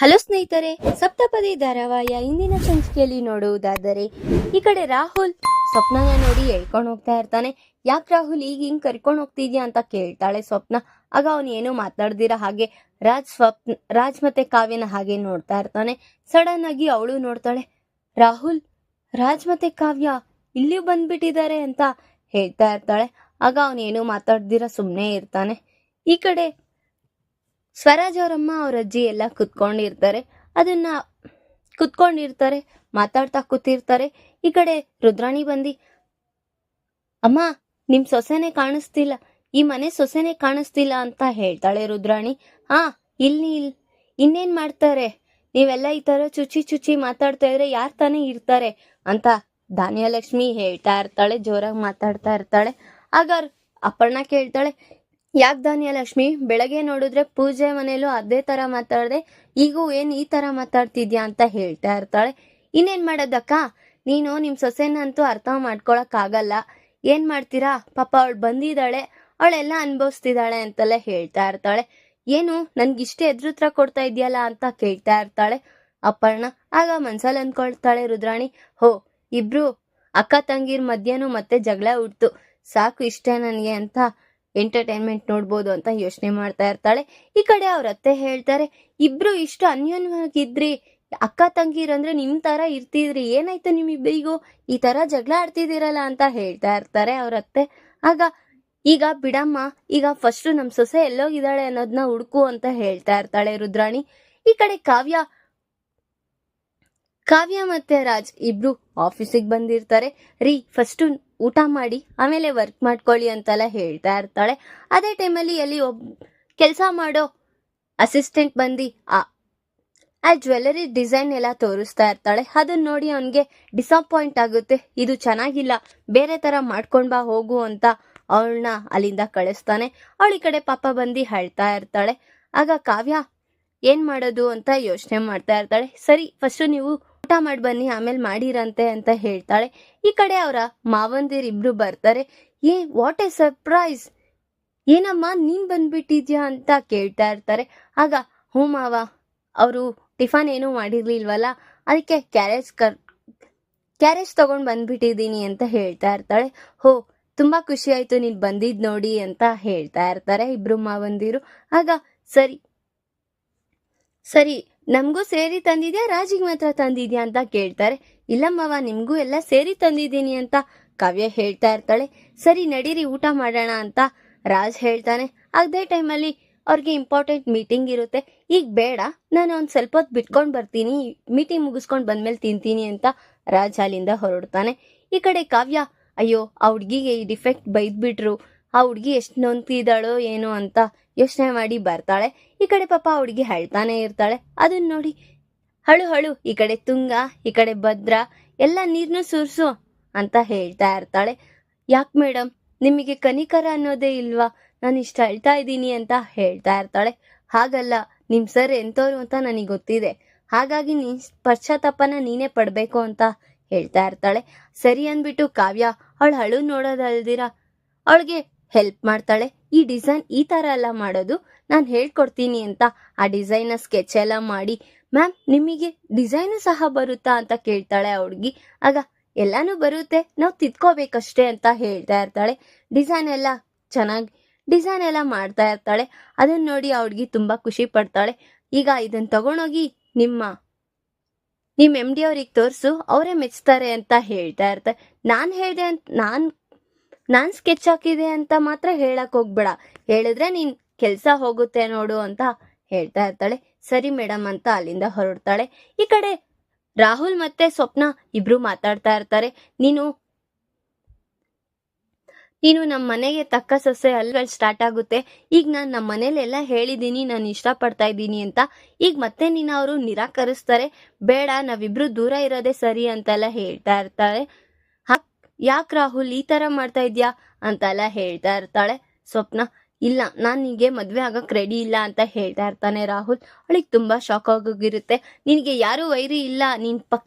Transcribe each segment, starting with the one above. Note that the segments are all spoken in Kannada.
ಹಲೋ ಸ್ನೇಹಿತರೆ, ಸಪ್ತಪದಿ ಧಾರಾವಾಹಿಯ ಇಂದಿನ ಸಂಚಿಕೆಯಲ್ಲಿ ನೋಡುವುದಾದರೆ, ಈ ಕಡೆ ರಾಹುಲ್ ಸ್ವಪ್ನನ ನೋಡಿ ಹೇಳ್ಕೊಂಡು ಹೋಗ್ತಾ ಇರ್ತಾನೆ. ಯಾಕೆ ರಾಹುಲ್, ಈಗ ಹಿಂಗ್ ಕರ್ಕೊಂಡು ಹೋಗ್ತಿದ್ಯಾ ಅಂತ ಕೇಳ್ತಾಳೆ ಸ್ವಪ್ನ. ಆಗ ಅವನು ಏನು ಮಾತಾಡ್ದಿರ ಹಾಗೆ ರಾಜ್ ಸ್ವಪ್ನ, ರಾಜ್ ಮತ್ತೆ ಕಾವ್ಯನ ಹಾಗೆ ನೋಡ್ತಾ ಇರ್ತಾನೆ. ಸಡನ್ ಆಗಿ ಅವಳು ನೋಡ್ತಾಳೆ, ರಾಹುಲ್, ರಾಜ್ ಮತ್ತೆ ಕಾವ್ಯ ಇಲ್ಲಿಯೂ ಬಂದ್ಬಿಟ್ಟಿದ್ದಾರೆ ಅಂತ ಹೇಳ್ತಾ ಇರ್ತಾಳೆ. ಆಗ ಅವನೇನು ಮಾತಾಡ್ದಿರ ಸುಮ್ಮನೆ ಇರ್ತಾನೆ. ಈ ಕಡೆ ಸ್ವರಾಜ್ ಅವರಮ್ಮ ಅವ್ರ ಅಜ್ಜಿ ಎಲ್ಲ ಕುತ್ಕೊಂಡಿರ್ತಾರೆ. ಅದನ್ನ ಕುತ್ಕೊಂಡಿರ್ತಾರೆ, ಮಾತಾಡ್ತಾ ಕೂತಿರ್ತಾರೆ. ಈ ಕಡೆ ರುದ್ರಾಣಿ ಬಂದಿ, ಅಮ್ಮ, ನಿಮ್ ಸೊಸೆನೆ ಕಾಣಿಸ್ತಿಲ್ಲ, ಈ ಮನೆ ಸೊಸೆನೆ ಕಾಣಿಸ್ತಿಲ್ಲ ಅಂತ ಹೇಳ್ತಾಳೆ ರುದ್ರಾಣಿ. ಹಾ ಇಲ್ಲಿ ಇಲ್, ಇನ್ನೇನ್ ಮಾಡ್ತಾರೆ? ನೀವೆಲ್ಲ ಈ ತರ ಚುಚಿ ಚುಚ್ಚಿ ಮಾತಾಡ್ತಾ ಇದ್ರೆ ಯಾರ್ ತಾನೇ ಇರ್ತಾರೆ? ಅಂತ ಧಾನ್ಯಲಕ್ಷ್ಮಿ ಹೇಳ್ತಾ ಇರ್ತಾಳೆ, ಜೋರಾಗಿ ಮಾತಾಡ್ತಾ ಇರ್ತಾಳೆ. ಆಗ ಅಪರ್ಣ ಕೇಳ್ತಾಳೆ ಯಾಕೆ ಧಾನ್ಯಲಕ್ಷ್ಮಿ? ಬೆಳಗ್ಗೆ ನೋಡಿದ್ರೆ ಪೂಜೆ ಮನೆಯಲ್ಲೂ ಅದೇ ತರ ಮಾತಾಡ್ದೆ, ಈಗೂ ಏನ್ ಈ ತರ ಮಾತಾಡ್ತಿದ್ಯಾ ಅಂತ ಹೇಳ್ತಾ ಇರ್ತಾಳೆ. ಇನ್ನೇನ್ ಮಾಡೋದಕ್ಕ? ನೀನು ನಿಮ್ಮ ಸೊಸೆನಂತೂ ಅರ್ಥ ಮಾಡ್ಕೊಳಕ್ಕಾಗಲ್ಲ. ಏನ್ ಮಾಡ್ತೀರಾ? ಪಾಪ ಅವಳು ಬಂದಿದ್ದಾಳೆ, ಅವಳೆಲ್ಲ ಅನ್ಭವಿಸ್ತಿದ್ದಾಳೆ ಅಂತೆಲ್ಲ ಹೇಳ್ತಾ ಇರ್ತಾಳೆ. ಏನು, ನನ್ಗಿಷ್ಟೇ ಎದುರುತ್ರ ಕೊಡ್ತಾ ಇದೆಯಲ್ಲ ಅಂತ ಕೇಳ್ತಾ ಇರ್ತಾಳೆ. ಅಪರ್ಣ ಆಗ ಮನ್ಸಲ್ಲಿ ಅಂದ್ಕೊಳ್ತಾಳೆ, ರುದ್ರಾಣಿ, ಹೋ, ಇಬ್ರು ಅಕ್ಕ ತಂಗಿರ್ ಮಧ್ಯನೂ ಮತ್ತೆ ಜಗಳ ಉಡ್ತು ಸಾಕು ಇಷ್ಟೇ ನನಗೆ ಅಂತ ಎಂಟರ್ಟೈನ್ಮೆಂಟ್ ನೋಡ್ಬೋದು ಅಂತ ಯೋಚನೆ ಮಾಡ್ತಾ ಇರ್ತಾಳೆ. ಈ ಕಡೆ ಅವ್ರ ಅತ್ತೆ ಹೇಳ್ತಾರೆ, ಇಬ್ರು ಇಷ್ಟು ಅನ್ಯೋನ್ಯವಾಗಿದ್ರಿ, ಅಕ್ಕ ತಂಗಿರಂದ್ರೆ ನಿಮ್ ತರ ಇರ್ತಿದ್ರಿ, ಏನಾಯ್ತು ನಿಮ್ಮಿಬ್ಬರಿಗೂ ಈ ತರ ಜಗಳ ಆಡ್ತಿದ್ದೀರಲ್ಲ ಅಂತ ಹೇಳ್ತಾ ಇರ್ತಾರೆ ಅವ್ರ ಅತ್ತೆ. ಆಗ, ಈಗ ಬಿಡಮ್ಮ, ಈಗ ಫಸ್ಟ್ ನಮ್ ಸೊಸೆ ಎಲ್ಲೋಗಿದ್ದಾಳೆ ಅನ್ನೋದನ್ನ ಹುಡುಕು ಅಂತ ಹೇಳ್ತಾ ಇರ್ತಾಳೆ ರುದ್ರಾಣಿ. ಈ ಕಡೆ ಕಾವ್ಯ ಕಾವ್ಯ ಮತ್ತೆ ರಾಜ್ ಇಬ್ರು ಆಫೀಸಿಗೆ ಬಂದಿರ್ತಾರೆ. ರೀ ಫಸ್ಟ್ ಊಟ ಮಾಡಿ, ಆಮೇಲೆ ವರ್ಕ್ ಮಾಡ್ಕೊಳ್ಳಿ ಅಂತೆಲ್ಲ ಹೇಳ್ತಾ ಇರ್ತಾಳೆ. ಅದೇ ಟೈಮಲ್ಲಿ ಅಲ್ಲಿ ಒಬ್, ಕೆಲಸ ಮಾಡೋ ಅಸಿಸ್ಟೆಂಟ್ ಬಂದು, ಆ ಆ ಜ್ಯುವೆಲ್ಲರಿ ಡಿಸೈನ್ ಎಲ್ಲ ತೋರಿಸ್ತಾ ಇರ್ತಾಳೆ. ಅದನ್ನ ನೋಡಿ ಅವನಿಗೆ ಡಿಸಪಾಯಿಂಟ್ ಆಗುತ್ತೆ. ಇದು ಚೆನ್ನಾಗಿಲ್ಲ, ಬೇರೆ ತರ ಮಾಡ್ಕೊಂಡ್ ಬಾ, ಹೋಗು ಅಂತ ಅವಳನ್ನ ಅಲ್ಲಿಂದ ಕಳಿಸ್ತಾನೆ. ಅವಳ ಕಡೆ ಪಾಪ ಬಂದು ಹೇಳ್ತಾ ಇರ್ತಾಳೆ. ಆಗ ಕಾವ್ಯ ಏನ್ ಮಾಡೋದು ಅಂತ ಯೋಚನೆ ಮಾಡ್ತಾ ಇರ್ತಾಳೆ. ಸರಿ ಫಸ್ಟ್ ನೀವು ಊಟ ಮಾಡಿ ಬನ್ನಿ, ಆಮೇಲೆ ಮಾಡಿರಂತೆ ಅಂತ ಹೇಳ್ತಾಳೆ. ಈ ಕಡೆ ಅವರ ಮಾವಂದಿರ್ ಇಬ್ರು ಬರ್ತಾರೆ. ಏ ವಾಟ್ ಎ ಸರ್ಪ್ರೈಸ್ ಏನಮ್ಮ, ನೀನ್ ಬಂದ್ಬಿಟ್ಟಿದ್ಯಾ ಅಂತ ಕೇಳ್ತಾ ಇರ್ತಾರೆ. ಆಗ, ಹ್ಞೂ ಮಾವ, ಅವರು ಟಿಫನ್ ಏನೂ ಮಾಡಿರ್ಲಿಲ್ವಲ್ಲ, ಅದಕ್ಕೆ ಕ್ಯಾರೇಜ್ ಕರ್, ಕ್ಯಾರೇಜ್ ತಗೊಂಡ್ ಬಂದ್ಬಿಟ್ಟಿದ್ದೀನಿ ಅಂತ ಹೇಳ್ತಾ ಇರ್ತಾಳೆ. ಹೋ, ತುಂಬಾ ಖುಷಿ ಆಯ್ತು ನೀನ್ ಬಂದಿದ್ ನೋಡಿ ಅಂತ ಹೇಳ್ತಾ ಇರ್ತಾರೆ ಇಬ್ರು ಮಾವಂದಿರು. ಆಗ, ಸರಿ ಸರಿ ನಮಗೂ ಸೇರಿ ತಂದಿದ್ಯಾ? ರಾಜಿಗೆ ಮಾತ್ರ ತಂದಿದ್ಯಾ ಅಂತ ಕೇಳ್ತಾರೆ. ಇಲ್ಲಮ್ಮವ ನಿಮಗೂ ಎಲ್ಲ ಸೇರಿ ತಂದಿದ್ದೀನಿ ಅಂತ ಕಾವ್ಯ ಹೇಳ್ತಾ ಇರ್ತಾಳೆ. ಸರಿ, ನಡೀರಿ, ಊಟ ಮಾಡೋಣ ಅಂತ ರಾಜ್ ಹೇಳ್ತಾನೆ. ಅದೇ ಟೈಮಲ್ಲಿ ಅವ್ರಿಗೆ ಇಂಪಾರ್ಟೆಂಟ್ ಮೀಟಿಂಗ್ ಇರುತ್ತೆ. ಈಗ ಬೇಡ, ನಾನು ಒಂದು ಸ್ವಲ್ಪ ಹೊತ್ತು ಬಿಟ್ಕೊಂಡು ಬರ್ತೀನಿ. ಮೀಟಿಂಗ್ ಮುಗಿಸ್ಕೊಂಡು ಬಂದ್ಮೇಲೆ ತಿಂತೀನಿ ಅಂತ ರಾಜ್ ಅಲ್ಲಿಂದ ಹೊರಡ್ತಾನೆ. ಈ ಕಡೆ ಕಾವ್ಯ, ಅಯ್ಯೋ, ಆ ಹುಡುಗಿಗೆ ಈ ಡಿಫೆಕ್ಟ್ ಬೈದ್ಬಿಟ್ರು. ಆ ಹುಡ್ಗಿ ಎಷ್ಟು ನೊಂತಿದ್ದಾಳೋ ಏನೋ ಅಂತ ಯೋಚನೆ ಮಾಡಿ ಬರ್ತಾಳೆ. ಈ ಕಡೆ ಪಾಪ ಆ ಹುಡ್ಗಿ ಹೇಳ್ತಾನೆ ಇರ್ತಾಳೆ. ಅದನ್ನ ನೋಡಿ, ಹಳು ಹಳು, ಈ ಕಡೆ ತುಂಗ, ಈ ಕಡೆ ಭದ್ರ, ಎಲ್ಲ ನೀರ್ನು ಸುರಿಸು ಅಂತ ಹೇಳ್ತಾ ಇರ್ತಾಳೆ. ಯಾಕೆ ಮೇಡಮ್ ನಿಮಗೆ ಕನಿಕರ ಅನ್ನೋದೇ ಇಲ್ವಾ? ನಾನು ಇಷ್ಟ ಹೇಳ್ತಾ ಇದ್ದೀನಿ ಅಂತ ಹೇಳ್ತಾ ಇರ್ತಾಳೆ. ಹಾಗಲ್ಲ, ನಿಮ್ ಸರ್ ಎಂತವ್ರು ಅಂತ ನನಗೆ ಗೊತ್ತಿದೆ. ಹಾಗಾಗಿ ನೀ ಪಶ್ಚಾತ್ತಾಪನ ನೀನೇ ಪಡಬೇಕು ಅಂತ ಹೇಳ್ತಾ ಇರ್ತಾಳೆ. ಸರಿ ಅಂದ್ಬಿಟ್ಟು ಕಾವ್ಯ, ಅವಳು ಹಳು ನೋಡೋದಲ್ದಿರ? ಅವಳಿಗೆ ಹೆಲ್ಪ್ ಮಾಡ್ತಾಳೆ. ಈ ಡಿಸೈನ್ ಈ ತರ ಎಲ್ಲ ಮಾಡೋದು ನಾನು ಹೇಳ್ಕೊಡ್ತೀನಿ ಅಂತ ಆ ಡಿಸೈನ್ ಸ್ಕೆಚ್ ಎಲ್ಲ ಮಾಡಿ, ಮ್ಯಾಮ್, ನಿಮಗೆ ಡಿಸೈನು ಸಹ ಬರುತ್ತಾ? ಅಂತ ಕೇಳ್ತಾಳೆ ಆ ಹುಡುಗಿ. ಆಗ, ಎಲ್ಲಾನು ಬರುತ್ತೆ. ನಾವು ತಿದ್ಕೋಬೇಕಷ್ಟೇ ಅಂತ ಹೇಳ್ತಾ ಇರ್ತಾಳೆ. ಡಿಸೈನ್ ಎಲ್ಲ ಚೆನ್ನಾಗಿ, ಡಿಸೈನ್ ಎಲ್ಲ ಮಾಡ್ತಾ ಇರ್ತಾಳೆ. ಅದನ್ನ ನೋಡಿ ಆ ಹುಡುಗಿ ತುಂಬಾ ಖುಷಿ ಪಡ್ತಾಳೆ. ಈಗ ಇದನ್ನ ತಗೊಂಡೋಗಿ ನಿಮ್ಮ ನಿಮ್ಮ ಎಂ ಡಿ ಅವ್ರಿಗೆ ತೋರಿಸು. ಅವರೇ ಮೆಚ್ತಾರೆ ಅಂತ ಹೇಳ್ತಾ ಇರ್ತಾರೆ. ನಾನು ಹೇಳಿದೆ ಅಂತ, ನಾನ್ ನಾನ್ ಸ್ಕೆಚ್ ಹಾಕಿದೆ ಅಂತ ಮಾತ್ರ ಹೇಳಕ್ ಹೋಗ್ಬೇಡ. ಹೇಳಿದ್ರೆ ನೀನ್ ಕೆಲ್ಸ ಹೋಗುತ್ತೆ ನೋಡು ಅಂತ ಹೇಳ್ತಾ ಇರ್ತಾಳೆ. ಸರಿ ಮೇಡಮ್ ಅಂತ ಅಲ್ಲಿಂದ ಹೊರಡ್ತಾಳೆ. ಈ ಕಡೆ ರಾಹುಲ್ ಮತ್ತೆ ಸ್ವಪ್ನ ಇಬ್ರು ಮಾತಾಡ್ತಾ ಇರ್ತಾರೆ. ನೀನು ನೀನು ನಮ್ಮ ಮನೆಗೆ ತಕ್ಕ ಸೊಸೆ ಅಲ್ವಲ್ ಸ್ಟಾರ್ಟ್ ಆಗುತ್ತೆ. ಈಗ ನಾನು ನಮ್ಮ ಮನೇಲೆಲ್ಲ ಹೇಳಿದ್ದೀನಿ ನಾನು ಇಷ್ಟಪಡ್ತಾ ಇದ್ದೀನಿ ಅಂತ. ಈಗ ಮತ್ತೆ ನೀನು ಅವರು ನಿರಾಕರಿಸ್ತಾರೆ. ಬೇಡ, ನಾವಿಬ್ರು ದೂರ ಇರೋದೇ ಸರಿ ಅಂತೆಲ್ಲ ಹೇಳ್ತಾ ಇರ್ತಾಳೆ ಯಾಕೆ ರಾಹುಲ್ ಈ ತರ ಮಾಡ್ತಾ ಇದ್ಯಾ ಅಂತೆಲ್ಲ ಹೇಳ್ತಾ ಇರ್ತಾಳೆ. ಸ್ವಪ್ನ, ಇಲ್ಲ, ನಾನು ನಿನಗೆ ಮದುವೆ ಆಗಕ್ ರೆಡಿ ಇಲ್ಲ ಅಂತ ಹೇಳ್ತಾ ಇರ್ತಾನೆ ರಾಹುಲ್. ಅವಳಿಗೆ ತುಂಬಾ ಶಾಕ್ ಆಗೋಗಿರುತ್ತೆ. ನಿನಗೆ ಯಾರು ವೈರಿ ಇಲ್ಲ. ನಿನ್ ಪಕ್,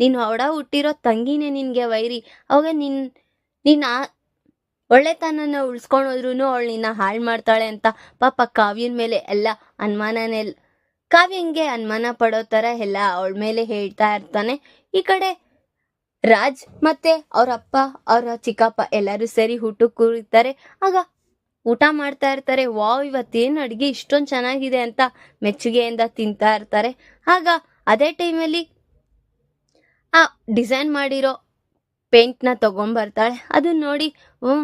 ನೀನು ಒಡ ಹುಟ್ಟಿರೋ ತಂಗಿನೇ ನಿನಗೆ ವೈರಿ. ಅವಾಗ ನಿನ್ ನಿನ್ನ ಒಳ್ಳೆತನನ ಉಳಿಸ್ಕೊಂಡೋದ್ರೂ ಅವಳು ನಿನ್ನ ಹಾಳು ಮಾಡ್ತಾಳೆ ಅಂತ. ಪಾಪ ಕಾವ್ಯನ ಮೇಲೆ ಎಲ್ಲ ಅನುಮಾನನೇ ಕಾವ್ಯಂಗೆ ಅನುಮಾನ ಪಡೋ ತರ ಎಲ್ಲ ಅವಳ ಮೇಲೆ ಹೇಳ್ತಾ ಇರ್ತಾನೆ. ಈ ಕಡೆ ರಾಜ್ ಮತ್ತೆ ಅವ್ರ ಅಪ್ಪ, ಅವರ ಚಿಕ್ಕಪ್ಪ ಎಲ್ಲರೂ ಸೇರಿ ಊಟಕ್ಕೆ ಕೂರಿತಾರೆ ಆಗ ಊಟ ಮಾಡ್ತಾ ಇರ್ತಾರೆ. ವಾವ್, ಇವತ್ತೇನು ಅಡುಗೆ ಇಷ್ಟೊಂದು ಚೆನ್ನಾಗಿದೆ ಅಂತ ಮೆಚ್ಚುಗೆಯಿಂದ ತಿಂತಾ ಇರ್ತಾರೆ. ಆಗ ಅದೇ ಟೈಮಲ್ಲಿ ಆ ಡಿಸೈನ್ ಮಾಡಿರೋ ಪೇಂಟ್ನ ತಗೊಂಬರ್ತಾಳೆ. ಅದನ್ನ ನೋಡಿ ಹ್ಞೂ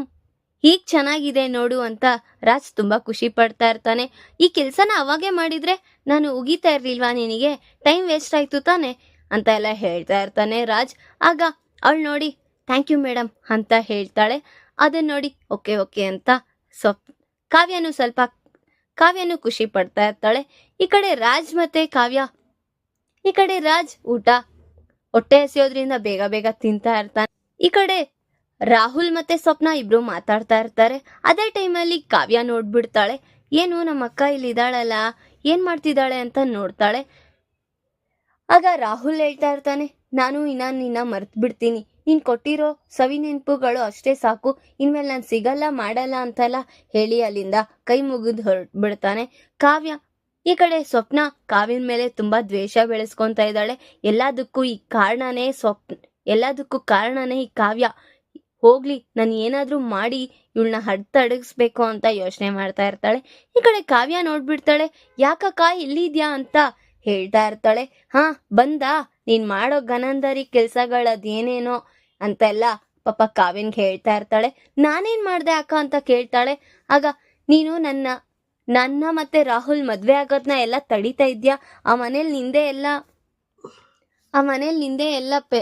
ಹೀಗೆ ಚೆನ್ನಾಗಿದೆ ನೋಡು ಅಂತ ರಾಜ್ ತುಂಬ ಖುಷಿ ಪಡ್ತಾ ಇರ್ತಾನೆ. ಈ ಕೆಲಸನ ಅವಾಗೆ ಮಾಡಿದ್ರೆ ನಾನು ಉಗಿತಾ ಇರಲಿಲ್ವಾ ನಿನಗೆ? ಟೈಮ್ ವೇಸ್ಟ್ ಆಯ್ತು ತಾನೆ? ಅಂತ ಎಲ್ಲ ಹೇಳ್ತಾ ಇರ್ತಾನೆ ರಾಜ್. ಆಗ ಅವಳು ನೋಡಿ ಥ್ಯಾಂಕ್ ಯು ಮೇಡಮ್ ಅಂತ ಹೇಳ್ತಾಳೆ. ಅದನ್ನ ನೋಡಿ ಓಕೆ ಓಕೆ ಅಂತ ಸ್ವಪ್, ಕಾವ್ಯನು ಸ್ವಲ್ಪ, ಕಾವ್ಯನು ಖುಷಿ ಪಡ್ತಾ ಇರ್ತಾಳೆ. ಈ ಕಡೆ ರಾಜ್ ಮತ್ತೆ ಕಾವ್ಯ, ಈ ಕಡೆ ರಾಜ್ ಊಟ ಹೊಟ್ಟೆ ಹಸಿಯೋದ್ರಿಂದ ಬೇಗ ಬೇಗ ತಿಂತಾ ಇರ್ತಾನೆ. ಈ ಕಡೆ ರಾಹುಲ್ ಮತ್ತೆ ಸ್ವಪ್ನ ಇಬ್ರು ಮಾತಾಡ್ತಾ ಇರ್ತಾರೆ. ಅದೇ ಟೈಮಲ್ಲಿ ಕಾವ್ಯ ನೋಡ್ಬಿಡ್ತಾಳೆ. ಏನು ನಮ್ಮ ಅಕ್ಕ ಇಲ್ಲಿ ಇದ್ದಾಳಲ್ಲ ಏನ್ ಮಾಡ್ತಿದ್ದಾಳೆ? ಅಂತ ನೋಡ್ತಾಳೆ. ಆಗ ರಾಹುಲ್ ಹೇಳ್ತಾ ಇರ್ತಾನೆ, ನಾನು ಇನ್ನ ನಿನ್ನ ಮರ್ತು ಬಿಡ್ತೀನಿ. ನೀನ್ ಕೊಟ್ಟಿರೋ ಸವಿ ನೆನಪುಗಳು ಅಷ್ಟೇ ಸಾಕು. ಇನ್ಮೇಲೆ ನಾನು ಸಿಗಲ್ಲ, ಮಾಡಲ್ಲ ಅಂತೆಲ್ಲ ಹೇಳಿ ಅಲ್ಲಿಂದ ಕೈ ಮುಗಿದು ಹೊರಟ್ಬಿಡ್ತಾನೆ. ಕಾವ್ಯ, ಈ ಕಡೆ ಸ್ವಪ್ನ ಕಾವ್ಯನ ಮೇಲೆ ತುಂಬಾ ದ್ವೇಷ ಬೆಳೆಸ್ಕೊಂತ ಇದ್ದಾಳೆ. ಎಲ್ಲದಕ್ಕೂ ಈ ಕಾರಣನೇ ಸ್ವಪ್ನ ಎಲ್ಲದಕ್ಕೂ ಕಾರಣನೇ ಈ ಕಾವ್ಯ. ಹೋಗ್ಲಿ, ನಾನು ಏನಾದ್ರೂ ಮಾಡಿ ಇವಳನ್ನ ಹಡ್ತಡಗಿಸ್ಬೇಕು ಅಂತ ಯೋಚನೆ ಮಾಡ್ತಾ ಇರ್ತಾಳೆ. ಈ ಕಡೆ ಕಾವ್ಯ ನೋಡ್ಬಿಡ್ತಾಳೆ, ಯಾಕಕ್ಕ ಎಲ್ಲಿದ್ಯಾ ಅಂತ ಹೇಳ್ತಾ ಇರ್ತಾಳೆ, ಹಾ, ಬಂದ, ನೀನ್ ಮಾಡೋ ಗನಂದರಿ ಕೆಲ್ಸಗಳದೇನೇನೋ ಅಂತೆಲ್ಲ ಪಾಪ ಕಾವ್ಯನ್ಗೆ ಹೇಳ್ತಾ ಇರ್ತಾಳೆ. ನಾನೇನ್ ಮಾಡ್ದೆ ಅಕ್ಕ ಅಂತ ಕೇಳ್ತಾಳೆ, ಆಗ ನೀನು ನನ್ನ ನನ್ನ ಮತ್ತೆ ರಾಹುಲ್ ಮದ್ವೆ ಆಗೋದ್ನ ಎಲ್ಲ ತಡಿತಾ ಇದ್ಯಾ? ಆ ಮನೇಲಿ ನಿಂದೆ ಎಲ್ಲ, ಆ ಮನೇಲಿ ನಿಂದೆ ಎಲ್ಲ ಪೆ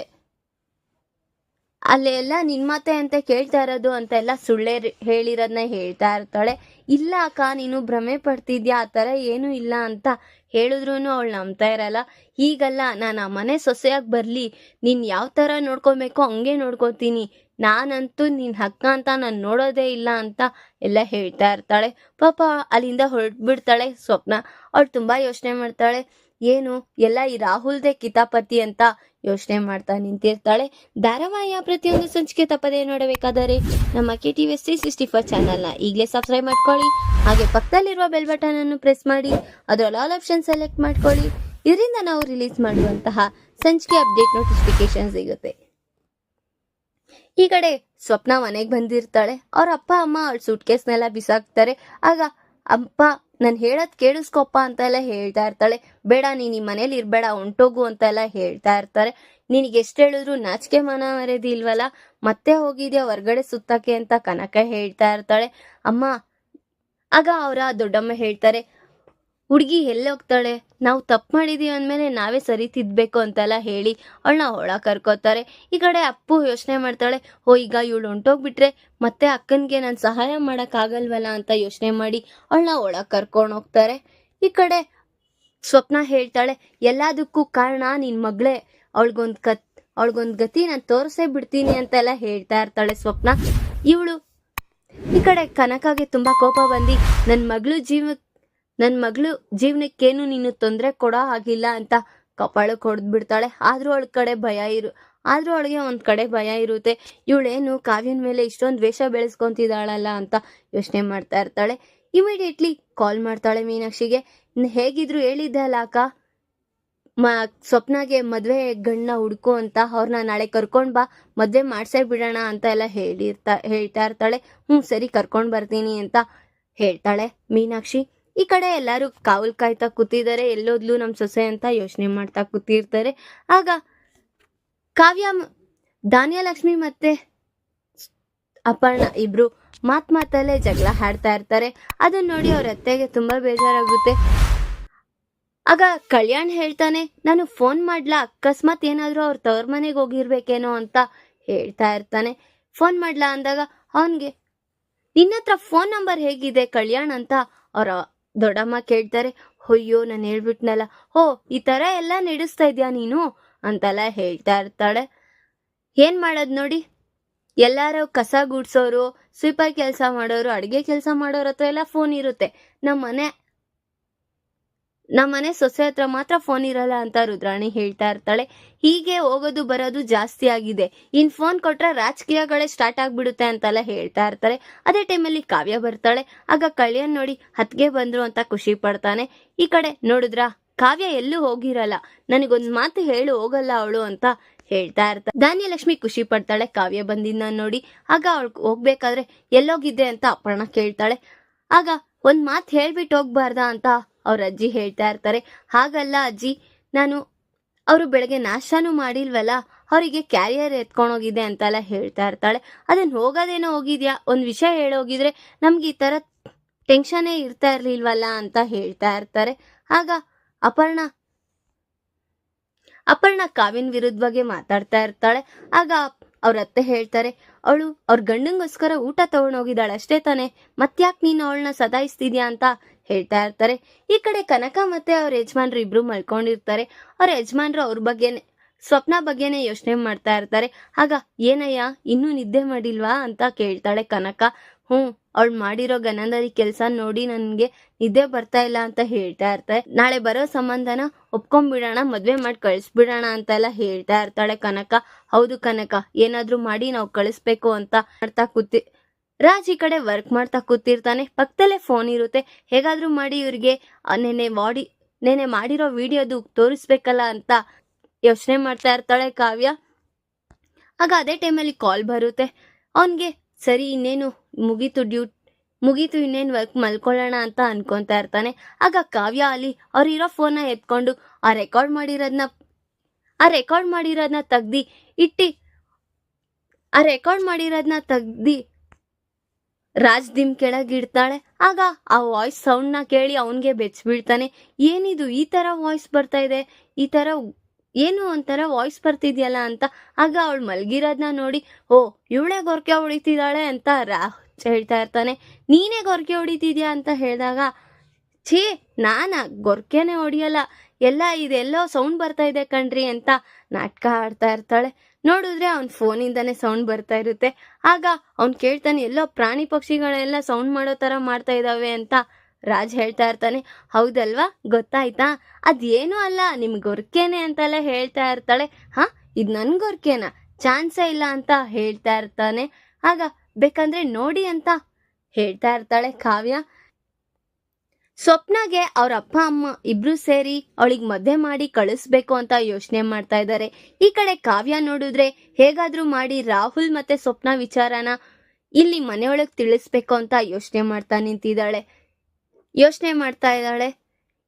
ಅಲ್ಲೆಲ್ಲ ನಿನ್ ಮಾತೆ ಅಂತ ಕೇಳ್ತಾ ಇರೋದು ಅಂತ ಎಲ್ಲ ಸುಳ್ಳೇ ಹೇಳಿರೋದನ್ನ ಹೇಳಿರೋದ್ನ ಹೇಳ್ತಾ ಇರ್ತಾಳೆ. ಇಲ್ಲ ಅಕ್ಕ, ನೀನು ಭ್ರಮೆ ಪಡ್ತಿದ್ಯಾ? ಆ ಥರ ಏನೂ ಇಲ್ಲ ಅಂತ ಹೇಳಿದ್ರು ಅವಳು ನಂಬ್ತಾ ಇರಲ್ಲ. ಹೀಗಲ್ಲ, ನಾನು ಆ ಮನೆ ಸೊಸೆಯಾಗಿ ಬರಲಿ. ನೀನು ಯಾವ ಥರ ನೋಡ್ಕೊಬೇಕೋ, ಹಂಗೆ ನೋಡ್ಕೊತೀನಿ. ನಾನಂತೂ ನಿನ್ನ ಹಕ್ಕ ಅಂತ ನಾನು ನೋಡೋದೇ ಇಲ್ಲ ಅಂತ ಎಲ್ಲ ಹೇಳ್ತಾ ಇರ್ತಾಳೆ. ಪಾಪ ಅಲ್ಲಿಂದ ಹೊರಟ್ಬಿಡ್ತಾಳೆ ಸ್ವಪ್ನ. ಅವಳು ತುಂಬ ಯೋಚನೆ ಮಾಡ್ತಾಳೆ. ಏನು? ಎಲ್ಲ ಈ ರಾಹುಲ್ದೇ ಕಿತಾಪತಿ ಅಂತ ಯೋಚನೆ ಮಾಡ್ತಾ ನಿಂತಿರ್ತಾಳೆ. ಧಾರಾವಾಹಿಯ ಪ್ರತಿಯೊಂದು ಸಂಚಿಕೆ ತಪ್ಪದೇ ನೋಡಬೇಕಾದರೆ ನಮ್ಮ K T V three sixty four ಚಾನಲ್ನ ಈಗಲೇ ಸಬ್ಸ್ಕ್ರೈಬ್ ಮಾಡ್ಕೊಳ್ಳಿ. ಹಾಗೆ ಪಕ್ಕದಲ್ಲಿರುವ ಬೆಲ್ ಬಟನ್ ಅನ್ನು ಪ್ರೆಸ್ ಮಾಡಿ. ಅದರಲ್ಲಿ ಆಲ್ ಆಪ್ಷನ್ ಸೆಲೆಕ್ಟ್ ಮಾಡ್ಕೊಳ್ಳಿ. ಇದರಿಂದ ನಾವು ರಿಲೀಸ್ ಮಾಡುವಂತಹ ಸಂಚಿಕೆ ಅಪ್ಡೇಟ್ ನೋಟಿಫಿಕೇಶನ್ ಸಿಗುತ್ತೆ. ಈ ಕಡೆ ಸ್ವಪ್ನ ಮನೆಗೆ ಬಂದಿರ್ತಾಳೆ. ಅವ್ರ ಅಪ್ಪ, ಅಮ್ಮ ಅವ್ರ ಸೂಟ್ ಕೇಸ್ನೆಲ್ಲ ಬಿಸಾಕ್ತಾರೆ. ಆಗ ಅಪ್ಪ ನಾನು ಹೇಳೋದು ಕೇಳಿಸ್ಕೊಪ್ಪ ಅಂತ ಎಲ್ಲ ಹೇಳ್ತಾ ಇರ್ತಾಳೆ. ಬೇಡ, ನೀನು ಈ ಮನೇಲಿ ಇರ್ಬೇಡ, ಹೊಂಟೋಗು ಅಂತ ಎಲ್ಲ ಹೇಳ್ತಾ ಇರ್ತಾರೆ. ನಿನಗೆ ಎಷ್ಟು ಹೇಳಿದ್ರು ನಾಚಿಕೆ ಮನ ಮರ್ಯಾದೆ ಇಲ್ವಲ್ಲ? ಮತ್ತೆ ಹೋಗಿದ್ಯಾ ಹೊರ್ಗಡೆ ಸುತ್ತಕ್ಕೆ ಅಂತ ಕನಕ ಹೇಳ್ತಾ ಇರ್ತಾಳೆ. ಅಮ್ಮ, ಆಗ ಅವರ ದೊಡ್ಡಮ್ಮ ಹೇಳ್ತಾರೆ ಹುಡುಗಿ ಎಲ್ಲಿ ಹೋಗ್ತಾಳೆ? ನಾವು ತಪ್ಪು ಮಾಡಿದೀವಿ ಅಂದಮೇಲೆ ನಾವೇ ಸರಿ ತಿದ್ದಬೇಕು ಅಂತೆಲ್ಲ ಹೇಳಿ ಅವಳನ್ನ ಒಳ ಕರ್ಕೋತಾರೆ. ಈ ಕಡೆ ಅಪ್ಪು ಯೋಚನೆ ಮಾಡ್ತಾಳೆ, ಓ, ಈಗ ಇವಳು ಹೊಂಟೋಗ್ಬಿಟ್ರೆ ಮತ್ತೆ ಅಕ್ಕನಿಗೆ ನಾನು ಸಹಾಯ ಮಾಡೋಕ್ಕಾಗಲ್ವಲ್ಲ ಅಂತ ಯೋಚನೆ ಮಾಡಿ ಅವಳನ್ನ ಒಳ ಕರ್ಕೊಂಡು ಹೋಗ್ತಾರೆ. ಈ ಕಡೆ ಸ್ವಪ್ನ ಹೇಳ್ತಾಳೆ, ಎಲ್ಲದಕ್ಕೂ ಕಾರಣ ನಿನ್ನ ಮಗಳೇ. ಅವಳಿಗೊಂದು ಕತ್, ಅವಳಿಗೊಂದು ಗತಿ ನಾನು ತೋರಿಸೇ ಬಿಡ್ತೀನಿ ಅಂತೆಲ್ಲ ಹೇಳ್ತಾ ಇರ್ತಾಳೆ ಸ್ವಪ್ನ. ಇವಳು ಈ ಕಡೆ ಕನಕಾಗೆ ತುಂಬಾ ಕೋಪ ಬಂದು ನನ್ನ ಮಗಳು ಜೀವ ನನ್ನ ಮಗಳು ಜೀವನಕ್ಕೇನು ನೀನು ತೊಂದರೆ ಕೊಡೋ ಹಾಗಿಲ್ಲ ಅಂತ ಕಪಾಳಕ್ಕೆ ಹೊಡೆದು ಬಿಡ್ತಾಳೆ. ಆದ್ರೂ ಅವಳ ಕಡೆ ಭಯ ಇರು. ಆದ್ರೂ ಅವಳಿಗೆ ಒಂದ್ ಕಡೆ ಭಯ ಇರುತ್ತೆ. ಇವಳೇನು ಕಾವ್ಯನ ಮೇಲೆ ಇಷ್ಟೊಂದು ದ್ವೇಷ ಬೆಳೆಸ್ಕೊಂತಿದ್ದಾಳಲ್ಲ ಅಂತ ಯೋಚನೆ ಮಾಡ್ತಾ ಇರ್ತಾಳೆ. ಇಮಿಡಿಯೇಟ್ಲಿ ಕಾಲ್ ಮಾಡ್ತಾಳೆ ಮೀನಾಕ್ಷಿಗೆ. "ನ್- ಹೇಗಿದ್ರು ಹೇಳಿದ್ದೆ ಅಲ್ಲ ಅಕ್ಕ? ಮ, ಸ್ವಪ್ನಾಗೆ ಮದ್ವೆ ಗಂಡನ ಹುಡ್ಕು ಅಂತ ಅವ್ರನ್ನ ನಾಳೆ ಕರ್ಕೊಂಡ್ ಬಾ. ಮದ್ವೆ ಮಾಡ್ಸೇ ಬಿಡೋಣ ಅಂತ ಎಲ್ಲ ಹೇಳಿರ್ತಾ, ಹೇಳ್ತಾ ಇರ್ತಾಳೆ. ಹ್ಞೂ ಸರಿ ಕರ್ಕೊಂಡ್ ಬರ್ತೀನಿ ಅಂತ ಹೇಳ್ತಾಳೆ ಮೀನಾಕ್ಷಿ. ಈ ಕಡೆ ಎಲ್ಲರೂ ಕಾವಲ್ ಕಾಯ್ತಾ ಕೂತಿದ್ದಾರೆ. ಎಲ್ಲೋದ್ಲು ನಮ್ಮ ಸೊಸೆ ಅಂತ ಯೋಚನೆ ಮಾಡ್ತಾ ಕೂತಿರ್ತಾರೆ. ಆಗ ಕಾವ್ಯ ಲಕ್ಷ್ಮಿ ಮತ್ತೆ ಅಪರ್ಣ ಇಬ್ರು ಮಾತ್ ಮಾತಲ್ಲೇ ಜಗಳ ಹಾಡ್ತಾ ಇರ್ತಾರೆ. ಅದನ್ನ ನೋಡಿ ಅವ್ರ ಅತ್ತೆಗೆ ತುಂಬಾ ಬೇಜಾರಾಗುತ್ತೆ. ಆಗ ಕಲ್ಯಾಣ್ ಹೇಳ್ತಾನೆ, ನಾನು ಫೋನ್ ಮಾಡ್ಲಾ? ಅಕಸ್ಮಾತ್ ಏನಾದರೂ ಅವ್ರ ತವ್ರ ಮನೆಗೆ ಹೋಗಿರ್ಬೇಕೇನೋ ಅಂತ ಹೇಳ್ತಾ ಇರ್ತಾನೆ. ಫೋನ್ ಮಾಡ್ಲಾ? ಅಂದಾಗ, ಅವನ್ಗೆ ನಿನ್ನ ಹತ್ರ ಫೋನ್ ನಂಬರ್ ಹೇಗಿದೆ ಕಲ್ಯಾಣ್ ಅಂತ? ಅವ್ರ ದೊಡ್ಡಮ್ಮ ಕೇಳ್ತಾರೆ, ಅಯ್ಯೋ, ನಾನು ಹೇಳ್ಬಿಟ್ನಲ್ಲ, ಹೋ, ಈ ತರ ಎಲ್ಲ ನಡೆಸ್ತಾ ಇದ್ಯಾ ನೀನು? ಅಂತೆಲ್ಲ ಹೇಳ್ತಾ ಇರ್ತಾಳೆ. ಏನ್ ಮಾಡೋದು ನೋಡಿ? ಎಲ್ಲಾರು ಕಸ ಗುಡ್ಸೋರು, ಸ್ವೀಪರ್ ಕೆಲಸ ಮಾಡೋರು, ಅಡುಗೆ ಕೆಲಸ ಮಾಡೋರ ಹತ್ರ ಎಲ್ಲ ಫೋನ್ ಇರುತ್ತೆ. ನಮ್ಮ ಮನೆ ನಮ್ಮ ಮನೆ ಸೊಸೆ ಹತ್ರ ಮಾತ್ರ ಫೋನ್ ಇರಲ್ಲ ಅಂತ ರುದ್ರಾಣಿ ಹೇಳ್ತಾ ಇರ್ತಾಳೆ. ಹೀಗೆ ಹೋಗೋದು ಬರೋದು ಜಾಸ್ತಿ ಆಗಿದೆ. ಇನ್ ಫೋನ್ ಕೊಟ್ರೆ ರಾಜಕೀಯಗಳೇ ಸ್ಟಾರ್ಟ್ ಆಗ್ಬಿಡುತ್ತೆ ಅಂತೆಲ್ಲ ಹೇಳ್ತಾ ಇರ್ತಾರೆ. ಅದೇ ಟೈಮಲ್ಲಿ ಕಾವ್ಯ ಬರ್ತಾಳೆ. ಆಗ ಕಳ್ಯನ್ ನೋಡಿ ಹತ್ಗೆ ಬಂದ್ರು ಅಂತ ಖುಷಿ ಪಡ್ತಾನೆ. ಈ ಕಡೆ ನೋಡಿದ್ರಾ, ಕಾವ್ಯ ಎಲ್ಲೂ ಹೋಗಿರಲ್ಲ. ನನಗೊಂದ್ ಮಾತು ಹೇಳು, ಹೋಗಲ್ಲ ಅವಳು ಅಂತ ಹೇಳ್ತಾ ಇರ್ತಾರೆ ಧಾನ್ಯಲಕ್ಷ್ಮಿ ಖುಷಿ ಪಡ್ತಾಳೆ ಕಾವ್ಯ ಬಂದಿದ್ದ ನೋಡಿ. ಆಗ ಅವಳು ಹೋಗ್ಬೇಕಾದ್ರೆ ಎಲ್ಲೋಗಿದ್ದೆ ಅಂತ ಅಪ್ಪಣ್ಣ ಕೇಳ್ತಾಳೆ. ಆಗ ಒಂದ್ ಮಾತು ಹೇಳ್ಬಿಟ್ಟು ಹೋಗ್ಬಾರ್ದಾ ಅಂತ ಅವ್ರ ಅಜ್ಜಿ ಹೇಳ್ತಾ ಇರ್ತಾರೆ. ಹಾಗಲ್ಲ ಅಜ್ಜಿ, ನಾನು ಅವರು ಬೆಳಗ್ಗೆ ನಾಷ್ಟಾನೂ ಮಾಡಿಲ್ವಲ್ಲ, ಅವರಿಗೆ ಕ್ಯಾರಿಯರ್ ಎತ್ಕೊಂಡೋಗಿದೆ ಅಂತೆಲ್ಲ ಹೇಳ್ತಾ ಇರ್ತಾಳೆ. ಅದನ್ನ ಹೋಗೋದೇನೋ ಹೋಗಿದ್ಯಾ? ಒಂದ್ ವಿಷಯ ಹೇಳೋಗಿದ್ರೆ ನಮ್ಗೆ ಈ ಥರ ಟೆನ್ಷನ್ನೇ ಇರ್ತಾ ಇರ್ಲಿಲ್ವಲ್ಲ ಅಂತ ಹೇಳ್ತಾ ಇರ್ತಾರೆ. ಆಗ ಅಪರ್ಣ ಅಪರ್ಣ ಕಾವ್ಯನ್ ವಿರುದ್ಧವಾಗಿ ಮಾತಾಡ್ತಾ ಇರ್ತಾಳೆ. ಆಗ ಅವ್ರ ಅತ್ತೆ ಹೇಳ್ತಾರೆ, ಅವಳು ಅವ್ರ ಗಂಡಂಗೋಸ್ಕರ ಊಟ ತಗೊಂಡೋಗಿದ್ದಾಳೆ ಅಷ್ಟೇ ತಾನೆ. ಮತ್ಯಾಕ್ ನೀನು ಅವಳನ್ನ ಸದಾಯಿಸ್ತಿದ್ಯಾ ಅಂತ ಹೇಳ್ತಾ ಇರ್ತಾರೆ. ಈ ಕಡೆ ಕನಕ ಮತ್ತೆ ಅವ್ರ ಯಜಮಾನ್ರು ಇಬ್ರು ಮಲ್ಕೊಂಡಿರ್ತಾರೆ. ಅವ್ರ ಯಜಮಾನ್ರು ಅವ್ರ ಬಗ್ಗೆನೇ, ಸ್ವಪ್ನ ಬಗ್ಗೆನೇ ಯೋಚನೆ ಮಾಡ್ತಾ ಇರ್ತಾರೆ. ಆಗ, ಏನಯ್ಯ, ಇನ್ನೂ ನಿದ್ದೆ ಮಾಡಿಲ್ವಾ? ಅಂತ ಕೇಳ್ತಾಳೆ ಕನಕ. ಹ್ಞೂ, ಅವಳು ಮಾಡಿರೋ ಗನಂದರಿ ಕೆಲಸ ನೋಡಿ ನನಗೆ ನಿದ್ದೆ ಬರ್ತಾ ಇಲ್ಲ ಅಂತ ಹೇಳ್ತಾ ಇರ್ತಾರೆ. ನಾಳೆ ಬರೋ ಸಂಬಂಧನ ಒಪ್ಕೊಂಡ್ಬಿಡೋಣ, ಮದ್ವೆ ಮಾಡಿ ಕಳಿಸ್ಬಿಡೋಣ ಅಂತೆಲ್ಲ ಹೇಳ್ತಾ ಇರ್ತಾಳೆ ಕನಕ. ಹೌದು ಕನಕ, ಏನಾದ್ರೂ ಮಾಡಿ ನಾವು ಕಳಿಸ್ಬೇಕು ಅಂತ ಮಾಡ್ತಾ ಕೂತಿ ರಾಜ್ ಈ ಕಡೆ ವರ್ಕ್ ಮಾಡ್ತಾ ಕೂತಿರ್ತಾನೆ. ಪಕ್ಕದಲ್ಲೇ ಫೋನ್ ಇರುತ್ತೆ. ಹೇಗಾದ್ರೂ ಮಾಡಿ ಇವ್ರಿಗೆ ನೆನೆ ಬಾಡಿ ನೆನೆ ಮಾಡಿರೋ ವಿಡಿಯೋದು ತೋರಿಸ್ಬೇಕಲ್ಲ ಅಂತ ಯೋಚನೆ ಮಾಡ್ತಾ ಇರ್ತಾಳೆ ಕಾವ್ಯ. ಆಗ ಅದೇ ಟೈಮಲ್ಲಿ ಕಾಲ್ ಬರುತ್ತೆ. ಅವನಿಗೆ, ಸರಿ, ಇನ್ನೇನು ಮುಗೀತು ಡ್ಯೂಟ್ ಮುಗೀತು ಇನ್ನೇನು ವರ್ಕ್ ಮಲ್ಕೊಳ್ಳೋಣ ಅಂತ ಅನ್ಕೊಂತಾ ಇರ್ತಾನೆ. ಆಗ ಕಾವ್ಯ ಅಲ್ಲಿ ಅವ್ರಿರೋ ಫೋನ್ನ ಎತ್ಕೊಂಡು, ಆ ರೆಕಾರ್ಡ್ ಮಾಡಿರೋದನ್ನ ಆ ರೆಕಾರ್ಡ್ ಮಾಡಿರೋದನ್ನ ತೆಗ್ದು, ಇಟ್ಟಿ, ಆ ರೆಕಾರ್ಡ್ ಮಾಡಿರೋದನ್ನ ತೆಗ್ದಿ ರಾಜ್ ದಿಮ್ ಕೆಳಗಿಡ್ತಾಳೆ ಆಗ ಆ ವಾಯ್ಸ್ ಸೌಂಡ್ನ ಕೇಳಿ ಅವನಿಗೆ ಬೆಚ್ಚಿಬೀಳ್ತಾನೆ ಏನಿದು ಈ ಥರ ವಾಯ್ಸ್ ಬರ್ತಾ ಇದೆ? ಈ ಥರ ಏನು ಒಂಥರ ವಾಯ್ಸ್ ಬರ್ತಿದ್ಯಲ್ಲ ಅಂತ. ಆಗ ಅವಳು ಮಲಗಿರೋದನ್ನ ನೋಡಿ, ಓ, ಇವಳೇ ಗೊರಕೆ ಹೊಡಿತಿದ್ದಾಳೆ ಅಂತ ರಾಜ್ ಹೇಳ್ತಾ ಇರ್ತಾನೆ. ನೀನೇ ಗೊರಕೆ ಹೊಡಿತಿದ್ಯಾ ಅಂತ ಹೇಳಿದಾಗ, ಛೀ, ನಾನ, ಗೊರ್ಕೆನೆ ಹೊಡಿಯಲ್ಲ. ಎಲ್ಲ ಇದೆಲ್ಲೋ ಸೌಂಡ್ ಬರ್ತಾ ಇದೆ ಕಣ್ರಿ ಅಂತ ನಾಟಕ ಆಡ್ತಾ ಇರ್ತಾಳೆ. ನೋಡಿದ್ರೆ ಅವ್ನ ಫೋನಿಂದಾನೇ ಸೌಂಡ್ ಬರ್ತಾ ಇರುತ್ತೆ. ಆಗ ಅವ್ನು ಕೇಳ್ತಾನೆ, ಎಲ್ಲೋ ಪ್ರಾಣಿ ಪಕ್ಷಿಗಳೆಲ್ಲ ಸೌಂಡ್ ಮಾಡೋ ಥರ ಮಾಡ್ತಾ ಇದ್ದಾವೆ ಅಂತ ರಾಜ್ ಹೇಳ್ತಾ ಇರ್ತಾನೆ. ಹೌದಲ್ವಾ? ಗೊತ್ತಾಯ್ತಾ? ಅದೇನೂ ಅಲ್ಲ ನಿಮ್ ಗೊರ್ಕೇನೆ ಅಂತೆಲ್ಲ ಹೇಳ್ತಾ ಇರ್ತಾಳೆ. ಹಾ, ಇದು ನನ್ ಗೊರ್ಕೇನ? ಚಾನ್ಸೇ ಇಲ್ಲ ಅಂತ ಹೇಳ್ತಾ ಇರ್ತಾನೆ. ಆಗ, ಬೇಕಂದ್ರೆ ನೋಡಿ ಅಂತ ಹೇಳ್ತಾ ಇರ್ತಾಳೆ ಕಾವ್ಯ. ಸ್ವಪ್ನಗೆ ಅವ್ರ ಅಪ್ಪ, ಅಮ್ಮ ಇಬ್ರು ಸೇರಿ ಅವಳಿಗೆ ಮದ್ವೆ ಮಾಡಿ ಕಳಿಸ್ಬೇಕು ಅಂತ ಯೋಚನೆ ಮಾಡ್ತಾ ಇದ್ದಾರೆ ಈ ಕಡೆ ಕಾವ್ಯ ನೋಡಿದ್ರೆ ಹೇಗಾದ್ರೂ ಮಾಡಿ ರಾಹುಲ್ ಮತ್ತೆ ಸ್ವಪ್ನ ವಿಚಾರನ ಇಲ್ಲಿ ಮನೆಯೊಳಗೆ ತಿಳಿಸ್ಬೇಕು ಅಂತ ಯೋಚನೆ ಮಾಡ್ತಾ ನಿಂತಿದ್ದಾಳೆ. ಯೋಚನೆ ಮಾಡ್ತಾ ಇದ್ದಾಳೆ.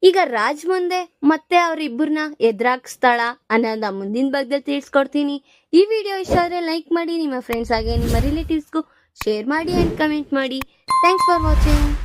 ಈಗ ರಾಜ್ ಮುಂದೆ ಮತ್ತೆ ಅವ್ರಿಬ್ಬರನ್ನ ಎದುರಾಗಿಸ್ತಾಳ ಅನ್ನೋದ ಮುಂದಿನ ಬಗ್ಗೆ ತಿಳಿಸ್ಕೊಡ್ತೀನಿ. ಈ ವಿಡಿಯೋ ಇಷ್ಟ ಆದರೆ ಲೈಕ್ ಮಾಡಿ, ನಿಮ್ಮ ಫ್ರೆಂಡ್ಸ್ ಹಾಗೆ ನಿಮ್ಮ ರಿಲೇಟಿವ್ಸ್ಗೂ ಶೇರ್ ಮಾಡಿ ಆ್ಯಂಡ್ ಕಮೆಂಟ್ ಮಾಡಿ. Thanks for watching